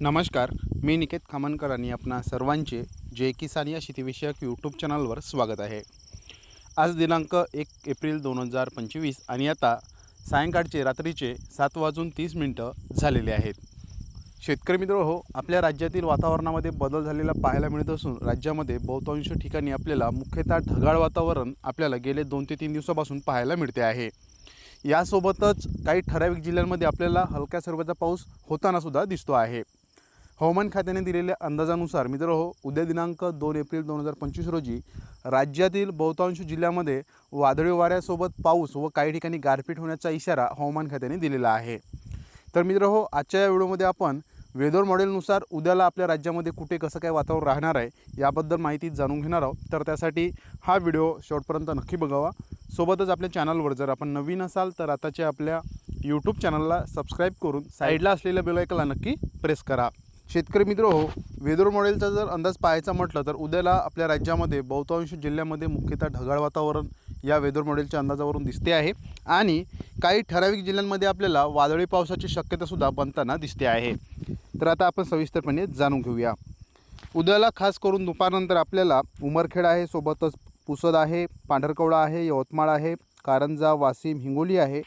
नमस्कार मी निकेत खामनकर आणि आपणा सर्वांचे जे किसान या शेतीविषयक यूट्यूब चॅनलवर स्वागत आहे. आज दिनांक एक एप्रिल दोन हजार पंचवीस आणि आता सायंकाळचे रात्रीचे सात वाजून तीस मिनटं झालेले आहेत. शेतकरी मित्र हो आपल्या राज्यातील वातावरणामध्ये बदल झालेला पाहायला मिळत असून राज्यामध्ये बहुतांश ठिकाणी आपल्याला मुख्यतः ढगाळ वातावरण आपल्याला गेले दोन ते तीन दिवसापासून पाहायला मिळते आहे. यासोबतच काही ठराविक जिल्ह्यांमध्ये आपल्याला हलक्या स्वरूपाचा पाऊस होताना सुद्धा दिसतो आहे. हवामान खात्याने दिलेल्या अंदाजानुसार मित्र हो उद्या दिनांक दोन एप्रिल दोन हजार पंचवीस रोजी राज्यातील बहुतांश जिल्ह्यामध्ये वादळी वाऱ्यासोबत पाऊस व काही ठिकाणी गारपीट होण्याचा इशारा हवामान खात्याने दिलेला आहे. तर मित्र हो आजच्या या व्हिडिओमध्ये आपण वेदर मॉडेलनुसार उद्याला आपल्या राज्यामध्ये कुठे कसं काय वातावरण राहणार आहे याबद्दल माहिती जाणून घेणार आहोत. तर त्यासाठी हा व्हिडिओ शेवटपर्यंत नक्की बघावा. सोबतच आपल्या चॅनलवर जर आपण नवीन असाल तर आताच्या आपल्या यूट्यूब चॅनलला सबस्क्राईब करून साईडला असलेल्या बेलायकला नक्की प्रेस करा. शेतकरी मित्र हो वेदर मॉडेलचा जर अंदाज पाहायचा म्हटलं तर उद्याला आपल्या राज्यामध्ये बहुतांश जिल्ह्यामध्ये मुख्यतः ढगाळ वातावरण या वेदर मॉडेलच्या अंदाजावरून दिसते आहे. आणि काही ठराविक जिल्ह्यांमध्ये आपल्याला वादळी पावसाची शक्यतासुद्धा बनताना दिसते आहे. तर आता आपण सविस्तरपणे जाणून घेऊया. उद्याला खास करून दुपारनंतर आपल्याला उमरखेड आहे सोबतच पुसद आहे पांढरकवडा आहे यवतमाळ आहे कारंजा वाशिम हिंगोली आहे.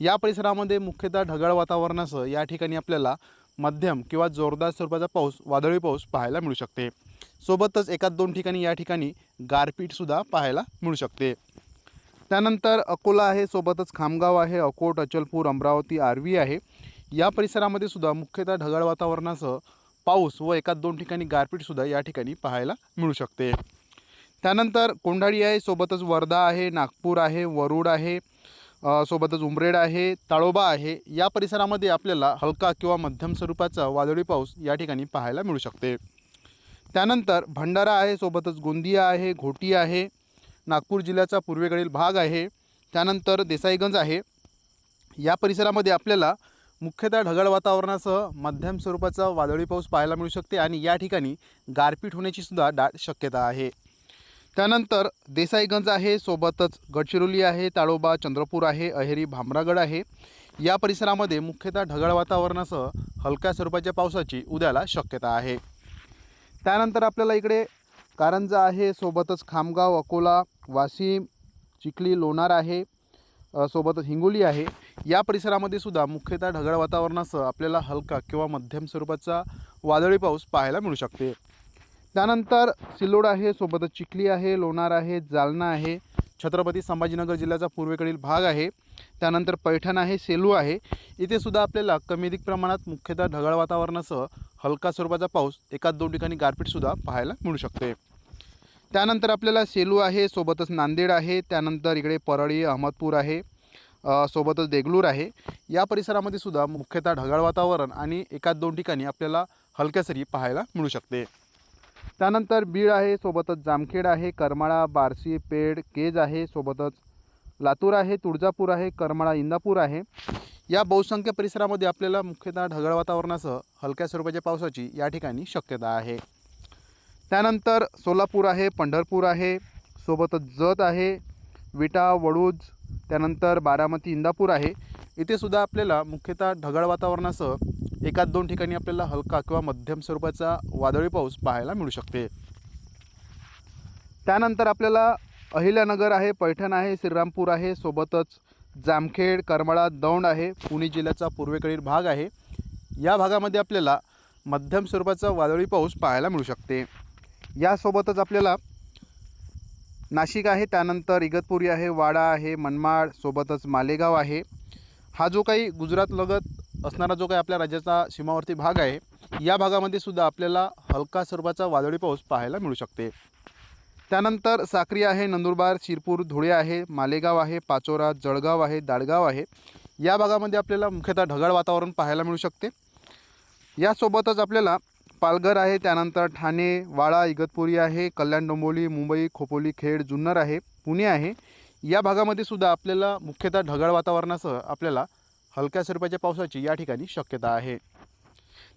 या परिसरामध्ये मुख्यतः ढगाळ वातावरणासह या ठिकाणी आपल्याला मध्यम किंवा जोरदार स्वरूपाचा पाऊस वादळी पाऊस पाहायला मिळू शकते. सोबतच एकाच दोन ठिकाणी या ठिकाणी गारपीटसुद्धा पाहायला मिळू शकते. त्यानंतर अकोला आहे सोबतच खामगाव आहे अकोट अचलपूर अमरावती आर्वी आहे. या परिसरामध्ये सुद्धा मुख्यतः ढगाळ वातावरणासह पाऊस व एकाच दोन ठिकाणी गारपीटसुद्धा या ठिकाणी पाहायला मिळू शकते. त्यानंतर कोंढाळी आहे सोबतच वर्धा आहे नागपूर आहे वरुड आहे. सोबतच उमरेड आहे ताळोबा आहे या परिसरामध्ये आपल्याला हलका किंवा मध्यम स्वरूपाचा वादळी पाऊस या ठिकाणी पाहायला मिळू शकते. त्यानंतर भंडारा आहे सोबतच गोंदिया आहे घोटी आहे नागपूर जिल्ह्याचा पूर्वेकडील भाग आहे त्यानंतर देसाईगंज आहे. या परिसरामध्ये आपल्याला मुख्यतः ढगाळ वातावरणासह मध्यम स्वरूपाचा वादळी पाऊस पाहायला मिळू शकते आणि या ठिकाणी गारपीट होण्याची सुद्धा शक्यता आहे. त्यानंतर देसाईगंज आहे सोबतच गडचिरोली आहे ताळोबा चंद्रपूर आहे अहेरी भामरागड आहे. या परिसरामध्ये मुख्यतः ढगाळ वातावरणासह हलक्या स्वरूपाच्या पावसाची उद्याला शक्यता आहे. त्यानंतर आपल्याला इकडे कारंजा आहे सोबतच खामगाव अकोला वाशिम चिखली लोणार आहे सोबतच हिंगोली आहे. या परिसरामध्ये सुद्धा मुख्यतः ढगाळ वातावरणासह आपल्याला हलका किंवा मध्यम स्वरूपाचा वादळी पाऊस पाहायला मिळू शकते. त्यानंतर सिल्लोड आहे सोबतच चिखली आहे लोणार आहे जालना आहे छत्रपती संभाजीनगर जिल्ह्याचा पूर्वेकडील भाग आहे. त्यानंतर पैठण आहे सेलू आहे. इथे सुद्धा आपल्याला कमी अधिक प्रमाणात मुख्यतः ढगाळ वातावरणासह हलका स्वरूपाचा पाऊस एकाच दोन ठिकाणी गारपीटसुद्धा पाहायला मिळू शकते. त्यानंतर आपल्याला सेलू आहे सोबतच नांदेड आहे त्यानंतर इकडे परळी अहमदपूर आहे सोबतच देगलूर आहे. या परिसरामध्ये सुद्धा मुख्यतः ढगाळ वातावरण आणि एकाच दोन ठिकाणी आपल्याला हलक्या सरी पाहायला मिळू शकते. त्यानंतर बीड आहे सोबतच जामखेड आहे करमाळा बार्शी पेड केज आहे सोबतच लातूर आहे तुळजापूर आहे करमाळा इंदापूर आहे. या बहुसंख्य परिसरामध्ये आपल्याला मुख्यतः ढगाळ वातावरणासह हलक्या स्वरूपाच्या पावसाची या ठिकाणी शक्यता आहे. त्यानंतर सोलापूर आहे पंढरपूर आहे सोबतच जत आहे विटा वडूज त्यानंतर बारामती इंदापूर आहे. इथे सुद्धा आपल्याला मुख्यतः ढगाळ वातावरणासह एकाच दोन ठिकाणी आपल्याला हलका किंवा मध्यम स्वरूपाचा वादळी पाऊस पाहायला मिळू शकते. त्यानंतर आपल्याला अहिल्यानगर आहे पैठण आहे श्रीरामपूर आहे सोबतच जामखेड करमाळा दौंड आहे पुणे जिल्ह्याचा पूर्वेकडील भाग आहे. या भागामध्ये आपल्याला मध्यम स्वरूपाचा वादळी पाऊस पाहायला मिळू शकते. यासोबतच आपल्याला नाशिक आहे त्यानंतर इगतपुरी आहे वाडा आहे मनमाड सोबतच मालेगाव आहे. हा जो काही गुजरातलगत असणारा जो काही आपल्या राज्याचा सीमावर्ती भाग आहे या भागामध्ये सुद्धा आपल्याला हलका स्वरूपाचा वादळी पाऊस पाहायला मिळू शकते. त्यानंतर साक्री आहे नंदुरबार शिरपूर धुळे आहे मालेगाव आहे पाचोरा जळगाव आहे दाडगाव आहे. या भागामध्ये आपल्याला मुख्यतः ढगाळ वातावरण पाहायला मिळू शकते. यासोबतच आपल्याला पालघर आहे त्यानंतर ठाणे वाळा इगतपुरी आहे कल्याण डोंबोली मुंबई खोपोली खेड जुन्नर आहे पुणे आहे. या भागामध्ये सुद्धा आपल्याला मुख्यतः ढगाळ वातावरणासह आपल्याला हलक्या स्वरूपाच्या पावसाची या ठिकाणी शक्यता आहे.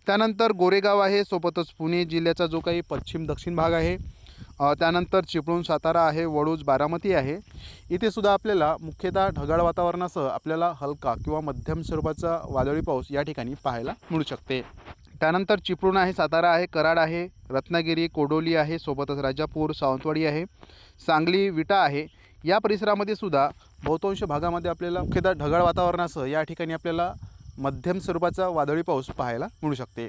त्यानंतर गोरेगाव आहे सोबतच पुणे जिल्ह्याचा जो काही पश्चिम दक्षिण भाग आहे त्यानंतर चिपळूण सातारा आहे वडूज बारामती आहे. इथे सुद्धा आपल्याला मुख्यतः ढगाळ वातावरणासह आपल्याला हलका किंवा मध्यम स्वरूपाचा वादळी पाऊस या ठिकाणी पाहायला मिळू शकते. त्यानंतर चिपळूण आहे सातारा आहे कराड आहे रत्नागिरी कोडोली आहे सोबतच राजापूर सावंतवाडी आहे. सांगली विटा आहे. या परिसरामध्ये सुद्धा बहुतांश भागामध्ये आपल्याला मुख्यतः ढगाळ वातावरणासह या ठिकाणी आपल्याला मध्यम स्वरूपाचा वादळी पाऊस पाहायला मिळू शकते.